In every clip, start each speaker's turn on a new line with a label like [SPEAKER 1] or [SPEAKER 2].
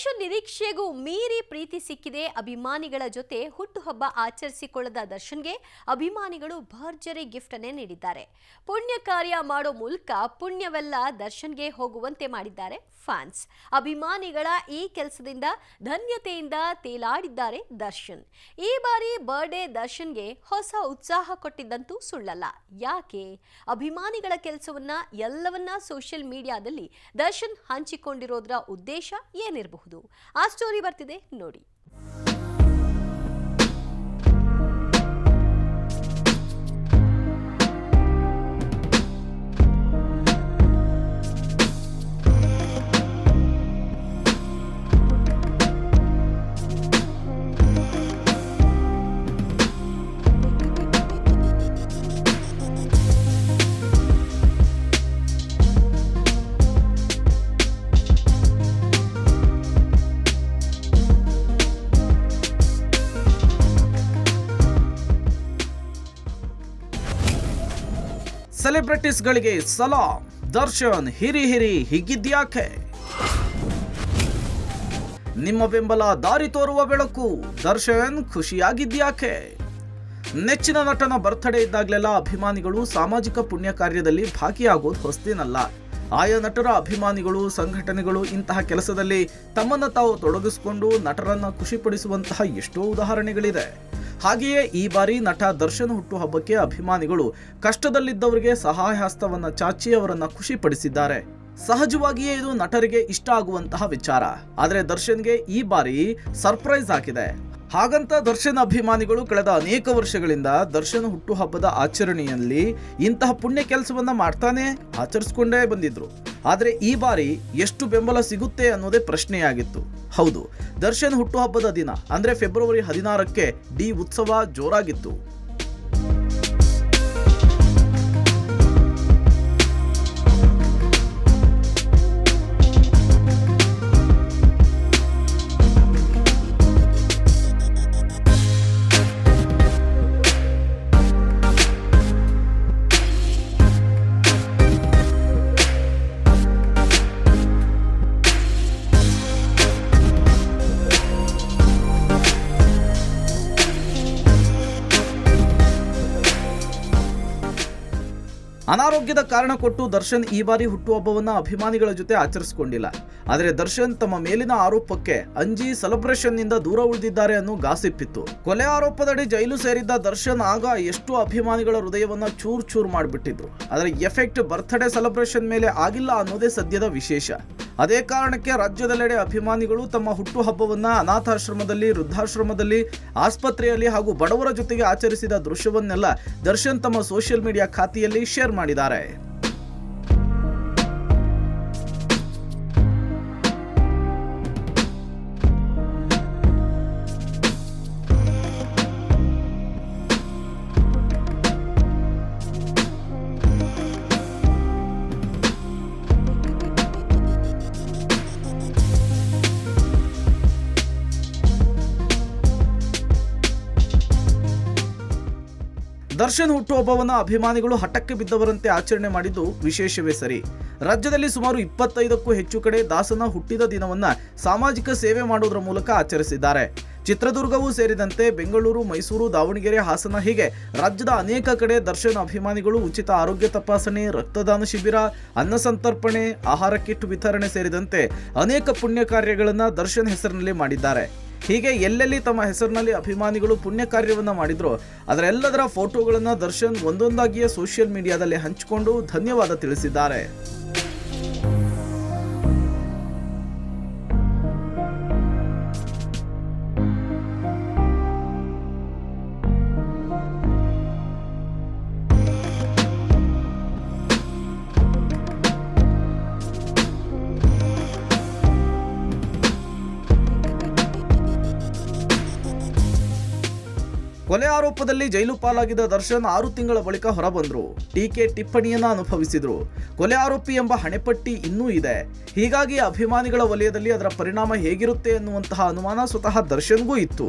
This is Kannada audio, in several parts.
[SPEAKER 1] ದರ್ಶನ್ ನಿರೀಕ್ಷೆಗೂ ಮೀರಿ ಪ್ರೀತಿ ಸಿಕ್ಕಿದೆ. ಅಭಿಮಾನಿಗಳ ಜೊತೆ ಹುಟ್ಟುಹಬ್ಬ ಆಚರಿಸಿಕೊಳ್ಳದ ದರ್ಶನ್ಗೆ ಅಭಿಮಾನಿಗಳು ಭರ್ಜರಿ ಗಿಫ್ಟ್ ಅನ್ನೇ ನೀಡಿದ್ದಾರೆ. ಪುಣ್ಯ ಕಾರ್ಯ ಮಾಡೋ ಮೂಲಕ ಪುಣ್ಯವೆಲ್ಲ ದರ್ಶನ್ಗೆ ಹೋಗುವಂತೆ ಮಾಡಿದ್ದಾರೆ ಫ್ಯಾನ್ಸ್. ಅಭಿಮಾನಿಗಳ ಈ ಕೆಲಸದಿಂದ ಧನ್ಯತೆಯಿಂದ ತೇಲಾಡಿದ್ದಾರೆ ದರ್ಶನ್. ಈ ಬಾರಿ ಬರ್ಡೇ ದರ್ಶನ್ಗೆ ಹೊಸ ಉತ್ಸಾಹ ಕೊಟ್ಟಿದ್ದಂತೂ ಸುಳ್ಳಲ್ಲ. ಯಾಕೆ? ಅಭಿಮಾನಿಗಳ ಕೆಲಸವನ್ನ ಎಲ್ಲವನ್ನ ಸೋಷಿಯಲ್ ಮೀಡಿಯಾದಲ್ಲಿ ದರ್ಶನ್ ಹಂಚಿಕೊಂಡಿರೋದ್ರ ಉದ್ದೇಶ ಏನಿರಬಹುದು? ಆ ಸ್ಟೋರಿ ಬರ್ತಿದೆ ನೋಡಿ.
[SPEAKER 2] ಸೆಲೆಬ್ರಿಟೀಸ್ಗಳಿಗೆ ಸಲಾಂ, ದರ್ಶನ್, ಹಿರಿ ಹಿರಿ ಹಿಗ್ಗಿದ್ಯಾಕೆ? ನಿಮ್ಮ ಬೆಂಬಲ ದಾರಿ ತೋರುವ ಬೆಳಕು, ದರ್ಶನ್ ಖುಷಿಯಾಗಿದ್ಯಾಕೆ? ನೆಚ್ಚಿನ ನಟನ ಬರ್ತ್ಡೇ ಇದ್ದಾಗಲೆಲ್ಲ ಅಭಿಮಾನಿಗಳು ಸಾಮಾಜಿಕ ಪುಣ್ಯ ಕಾರ್ಯದಲ್ಲಿ ಭಾಗಿಯಾಗೋದು ಹೊಸದೇನಲ್ಲ ಆಯಾ ನಟರ ಅಭಿಮಾನಿಗಳು, ಸಂಘಟನೆಗಳು ಇಂತಹ ಕೆಲಸದಲ್ಲಿ ತಮ್ಮನ್ನು ತಾವು ತೊಡಗಿಸಿಕೊಂಡು ನಟರನ್ನ ಖುಷಿಪಡಿಸುವಂತಹ ಎಷ್ಟೋ ಉದಾಹರಣೆಗಳಿದೆ. ಹಾಗೆಯೇ ಈ ಬಾರಿ ನಟ ದರ್ಶನ್ ಹುಟ್ಟುಹಬ್ಬಕ್ಕೆ ಅಭಿಮಾನಿಗಳು ಕಷ್ಟದಲ್ಲಿದ್ದವರಿಗೆ ಸಹಾಯ ಹಸ್ತವನ್ನ ಚಾಚಿ ಅವರನ್ನ ಖುಷಿಪಡಿಸಿದ್ದಾರೆ. ಸಹಜವಾಗಿಯೇ ಇದು ನಟರಿಗೆ ಇಷ್ಟ ಆಗುವಂತಹ ವಿಚಾರ. ಆದರೆ ದರ್ಶನ್ಗೆ ಈ ಬಾರಿ ಸರ್ಪ್ರೈಸ್ ಆಗಿದೆ. ಹಾಗಂತ ದರ್ಶನ್ ಅಭಿಮಾನಿಗಳು ಕಳೆದ ಅನೇಕ ವರ್ಷಗಳಿಂದ ದರ್ಶನ್ ಹುಟ್ಟುಹಬ್ಬದ ಆಚರಣೆಯಲ್ಲಿ ಇಂತಹ ಪುಣ್ಯ ಕೆಲಸವನ್ನ ಮಾಡ್ತಾನೆ ಆಚರಿಸ್ಕೊಂಡೇ ಬಂದಿದ್ರು. ಆದರೆ ಈ ಬಾರಿ ಎಷ್ಟು ಬೆಂಬಲ ಸಿಗುತ್ತೆ ಅನ್ನೋದೇ ಪ್ರಶ್ನೆಯಾಗಿತ್ತು. ಹೌದು, ದರ್ಶನ್ ಹುಟ್ಟುಹಬ್ಬದ ದಿನ, ಅಂದ್ರೆ ಫೆಬ್ರವರಿ ಹದಿನಾರಕ್ಕೆ ಡಿ ಉತ್ಸವ ಜೋರಾಗಿತ್ತು. ಅನಾರೋಗ್ಯದ ಕಾರಣ ಕೊಟ್ಟು ದರ್ಶನ್ ಈ ಬಾರಿ ಹುಟ್ಟುಹಬ್ಬವನ್ನ ಅಭಿಮಾನಿಗಳ ಜೊತೆ ಆಚರಿಸಿಕೊಂಡಿಲ್ಲ. ಆದರೆ ದರ್ಶನ್ ತಮ್ಮ ಮೇಲಿನ ಆರೋಪಕ್ಕೆ ಅಂಜಿ ಸೆಲೆಬ್ರೇಷನ್ನಿಂದ ದೂರ ಉಳಿದಿದ್ದಾರೆ ಅನ್ನೋ ಗಾಸಿಪ್ ಇತ್ತು ಕೊಲೆ ಆರೋಪದಡಿ ಜೈಲು ಸೇರಿದ್ದ ದರ್ಶನ್ ಆಗ ಎಷ್ಟು ಅಭಿಮಾನಿಗಳ ಹೃದಯವನ್ನ ಚೂರ್ ಚೂರ್ ಮಾಡಿಬಿಟ್ಟಿದ್ರು. ಆದರೆ ಎಫೆಕ್ಟ್ ಬರ್ತ್ಡೇ ಸೆಲೆಬ್ರೇಷನ್ ಮೇಲೆ ಆಗಿಲ್ಲ ಅನ್ನೋದೇ ಸದ್ಯದ ವಿಶೇಷ. ಅದೇ ಕಾರಣಕ್ಕೆ ರಾಜ್ಯದೆಲ್ಲೆಡೆ ಅಭಿಮಾನಿಗಳು ತಮ್ಮ ಹುಟ್ಟುಹಬ್ಬವನ್ನ ಅನಾಥಾಶ್ರಮದಲ್ಲಿ, ವೃದ್ಧಾಶ್ರಮದಲ್ಲಿ, ಆಸ್ಪತ್ರೆಯಲ್ಲಿ ಹಾಗೂ ಬಡವರ ಜೊತೆಗೆ ಆಚರಿಸಿದ ದೃಶ್ಯವನ್ನೆಲ್ಲ ದರ್ಶನ್ ತಮ್ಮ ಸೋಷಿಯಲ್ ಮೀಡಿಯಾ ಖಾತೆಯಲ್ಲಿ ಶೇರ್ ಮಾಡಿದ್ದಾರೆ. ದರ್ಶನ್ ಹುಟ್ಟುಹಬ್ಬವನ್ನು ಅಭಿಮಾನಿಗಳು ಹಠಕ್ಕೆ ಬಿದ್ದವರಂತೆ ಆಚರಣೆ ಮಾಡಿದ್ದು ವಿಶೇಷವೇ ಸರಿ. ರಾಜ್ಯದಲ್ಲಿ ಸುಮಾರು ಇಪ್ಪತ್ತೈದಕ್ಕೂ ಹೆಚ್ಚು ಕಡೆ ದಾಸನ ಹುಟ್ಟಿದ ದಿನವನ್ನ ಸಾಮಾಜಿಕ ಸೇವೆ ಮಾಡುವುದರ ಮೂಲಕ ಆಚರಿಸಿದ್ದಾರೆ. ಚಿತ್ರದುರ್ಗವೂ ಸೇರಿದಂತೆ ಬೆಂಗಳೂರು, ಮೈಸೂರು, ದಾವಣಗೆರೆ, ಹಾಸನ ಹೀಗೆ ರಾಜ್ಯದ ಅನೇಕ ಕಡೆ ದರ್ಶನ್ ಅಭಿಮಾನಿಗಳು ಉಚಿತ ಆರೋಗ್ಯ ತಪಾಸಣೆ, ರಕ್ತದಾನ ಶಿಬಿರ, ಅನ್ನ ಸಂತರ್ಪಣೆ, ಆಹಾರ ಕಿಟ್ ವಿತರಣೆ ಸೇರಿದಂತೆ ಅನೇಕ ಪುಣ್ಯ ಕಾರ್ಯಗಳನ್ನು ದರ್ಶನ್ ಹೆಸರಿನಲ್ಲಿ ಮಾಡಿದ್ದಾರೆ. ಹೀಗೆ ಎಲ್ಲೆಲ್ಲಿ ತಮ್ಮ ಹೆಸರಿನಲ್ಲಿ ಅಭಿಮಾನಿಗಳು ಪುಣ್ಯ ಕಾರ್ಯವನ್ನು ಮಾಡಿದ್ರು, ಅದರೆಲ್ಲದರ ಫೋಟೋಗಳನ್ನು ದರ್ಶನ್ ಒಂದೊಂದಾಗಿಯೇ ಸೋಷಿಯಲ್ ಮೀಡಿಯಾದಲ್ಲಿ ಹಂಚಿಕೊಂಡು ಧನ್ಯವಾದ ತಿಳಿಸಿದ್ದಾರೆ. ಕೊಲೆ ಆರೋಪದಲ್ಲಿ ಜೈಲು ಪಾಲಾಗಿದ್ದ ದರ್ಶನ್ ಆರು ತಿಂಗಳ ಬಳಿಕ ಹೊರಬಂದ್ರು. ಟೀಕೆ ಟಿಪ್ಪಣಿಯನ್ನ ಅನುಭವಿಸಿದ್ರು. ಕೊಲೆ ಆರೋಪಿ ಎಂಬ ಹಣೆಪಟ್ಟಿ ಇನ್ನೂ ಇದೆ. ಹೀಗಾಗಿ ಅಭಿಮಾನಿಗಳ ವಲಯದಲ್ಲಿ ಅದರ ಪರಿಣಾಮ ಹೇಗಿರುತ್ತೆ ಎನ್ನುವಂತಹ ಅನುಮಾನ ಸ್ವತಃ ದರ್ಶನ್ಗೂ ಇತ್ತು.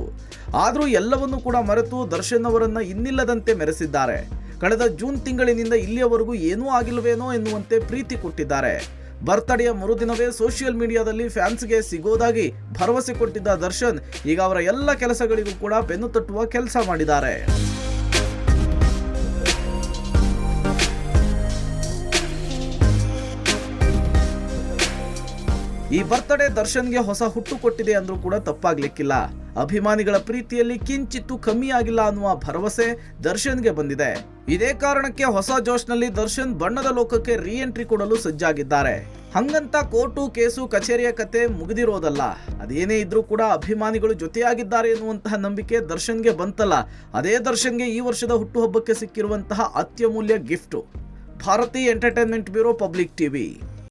[SPEAKER 2] ಆದರೂ ಎಲ್ಲವನ್ನೂ ಕೂಡ ಮರೆತು ದರ್ಶನ್ ಅವರನ್ನ ಇನ್ನಿಲ್ಲದಂತೆ ಮೆರೆಸಿದ್ದಾರೆ. ಕಳೆದ ಜೂನ್ ತಿಂಗಳಿನಿಂದ ಇಲ್ಲಿಯವರೆಗೂ ಏನೂ ಆಗಿಲ್ವೇನೋ ಎನ್ನುವಂತೆ ಪ್ರೀತಿ ಕೊಟ್ಟಿದ್ದಾರೆ. ಬರ್ತ್ಡೇಯ ಮರುದಿನವೇ ಸೋಷಿಯಲ್ ಮೀಡಿಯಾದಲ್ಲಿ ಫ್ಯಾನ್ಸ್ಗೆ ಸಿಗೋದಾಗಿ ಭರವಸೆ ಕೊಟ್ಟಿದ್ದ ದರ್ಶನ್, ಈಗ ಅವರ ಎಲ್ಲ ಕೆಲಸಗಳಿಗೂ ಕೂಡ ಬೆನ್ನು ತಟ್ಟುವ ಕೆಲಸ ಮಾಡಿದ್ದಾರೆ. ಈ ಬರ್ತ್ಡೇ ದರ್ಶನ್ಗೆ ಹೊಸ ಹುಟ್ಟು ಕೊಟ್ಟಿದೆ ಅಂದ್ರೂ ಕೂಡ ತಪ್ಪಾಗ್ಲಿಕ್ಕಿಲ್ಲ. ಅಭಿಮಾನಿಗಳ ಪ್ರೀತಿಯಲ್ಲಿ ಕಿಂಚಿತ್ತು ಕಮ್ಮಿಯಾಗಿಲ್ಲ ಅನ್ನುವ ಭರವಸೆ ದರ್ಶನ್ಗೆ ಬಂದಿದೆ. ಇದೇ ಕಾರಣಕ್ಕೆ ಹೊಸ ಜೋಶ್ನಲ್ಲಿ ದರ್ಶನ್ ಬಣ್ಣದ ಲೋಕಕ್ಕೆ ರೀ ಎಂಟ್ರಿ ಕೊಡಲು ಸಜ್ಜಾಗಿದ್ದಾರೆ. ಹಂಗಂತ ಕೋರ್ಟು ಕೇಸು ಕಚೇರಿಯ ಕತೆ ಮುಗಿದಿರೋದಲ್ಲ. ಅದೇನೇ ಇದ್ರೂ ಕೂಡ ಅಭಿಮಾನಿಗಳು ಜೊತೆಯಾಗಿದ್ದಾರೆ ಎನ್ನುವಂತಹ ನಂಬಿಕೆ ದರ್ಶನ್ಗೆ ಬಂತಲ್ಲ. ಅದೇ ದರ್ಶನ್ಗೆ ಈ ವರ್ಷದ ಹುಟ್ಟುಹಬ್ಬಕ್ಕೆ ಸಿಕ್ಕಿರುವಂತಹ ಅತ್ಯಮೂಲ್ಯ gift. Bharati entertainment bureau public TV.